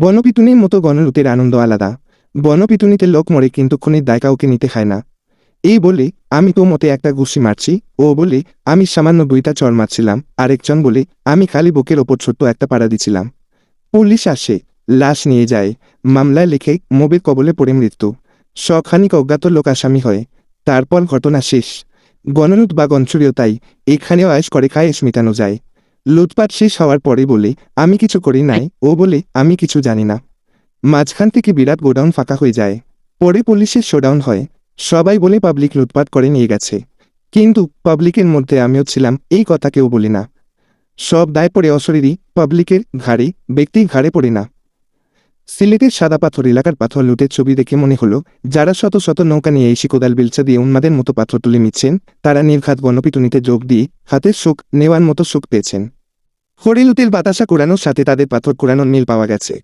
বনপিটুনির মতো গণলুটের আনন্দ আলাদা। বনপিটুনিতে লোক মরে কিন্তু খুনির দায় কাউকে নিতে হয় না। এই বলে আমি তো মতে একটা ঘুষি মারছি ও বলে আমি সামান্য দুইটা চর মারছিলাম আরেকজন বলে আমি খালি বুকের ওপর ছোট্ট একটা পাড়া দিছিলাম। পুলিশ আসে, লাশ নিয়ে যায়, মামলায় লিখে মোবের কবলে পড়ে মৃত্যু। শখানিক অজ্ঞাত লোক আসামি হয় তারপর ঘটনা শেষ। গণলুট বা গঞ্চুরিও তাই এখানেও আয়েস করে খায়েস মেটানো যায়। লুটপাট শেষ হওয়ার পরে বলে, আমি কিছু করি নাই। ও বলে, আমি কিছু জানি না। মাঝখান থেকে বিরাট গোডাউন ফাঁকা হয়ে যায়। পরে পুলিশের শোডাউন হয়। সবাই বলে পাবলিক লুটপাট করে নিয়ে গেছে। কিন্তু পাবলিকের মধ্যে আমিও ছিলাম, এই কথা কেউ বলি না। সব দায় পড়ে অশরীরই পাবলিকের ঘাড়ে, ব্যক্তির ঘাড়ে পড়ে না। সিলেটের সাদা পাথর, এলাকার পাথর লুটের ছবি দেখে মনে হলো, যারা শত শত নৌকা নিয়ে এসে কোদাল বেলচা দিয়ে উন্মাদের মতো পাথর তুলে নিচ্ছেন, তারা নির্ঘাত গণপিটুনিতে যোগ দিয়ে হাতের সুখ নেওয়ার মতো সুখ পেয়েছেন। হরিলুটের বাতাসা কোরানোর সাথে তাদের পাথর কোরানোর মিল পাওয়া গেছে।